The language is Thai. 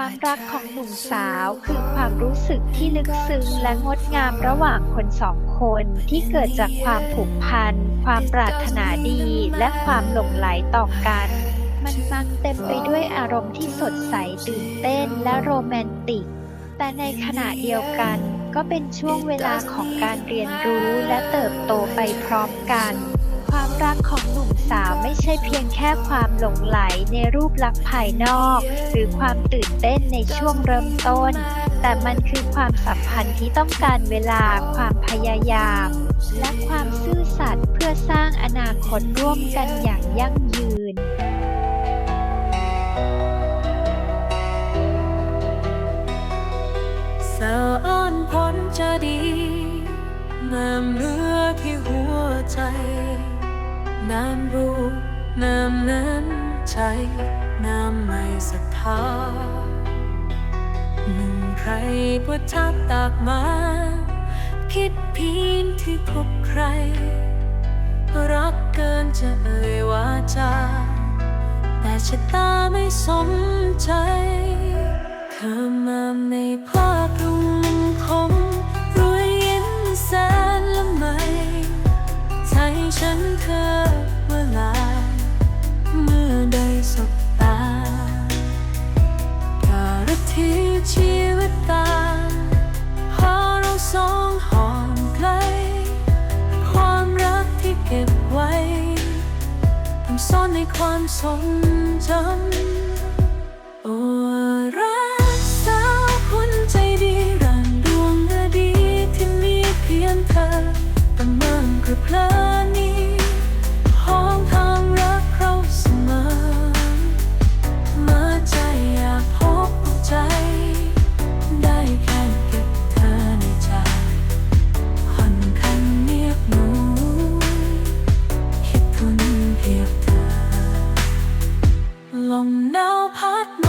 ความรักของหนุ่มสาวคือความรู้สึกที่ลึกซึ้งและงดงามระหว่างคนสองคนที่เกิดจากความผูกพัน ความปรารถนาดี และความหลงไหลต่อกัน มันมักเต็มไปด้วยอารมณ์ที่สดใสตื่นเต้นและโรแมนติก แต่ในขณะเดียวกัน ก็เป็นช่วงเวลาของการเรียนรู้และเติบโตไปพร้อมกัน ความรักของหนุ่มสาว ใช่เพียงแค่ความหลงไหลในรูปลักษณ์ภายนอก หรือความตื่นเต้นในช่วงเริ่มต้น แต่มันคือความสัมพันธ์ที่ต้องการเวลาความพยายาม และความซื่อสัตย์เพื่อสร้างอนาคตร่วมกันอย่างยั่งยืนสาอ้อนพ้นจะดีน้ำเลือที่หัวใจน้ำรู้ น้ำนั้นใจน้ำไม่ศรัทธาหนึ่งใครประทับตากมา คิดเพียงที่พบใคร รักเกินจะเอ่ยวาจา แต่ชะตาไม่สมใจ ซ่อนในความทรงจำ ลมหนาวพัด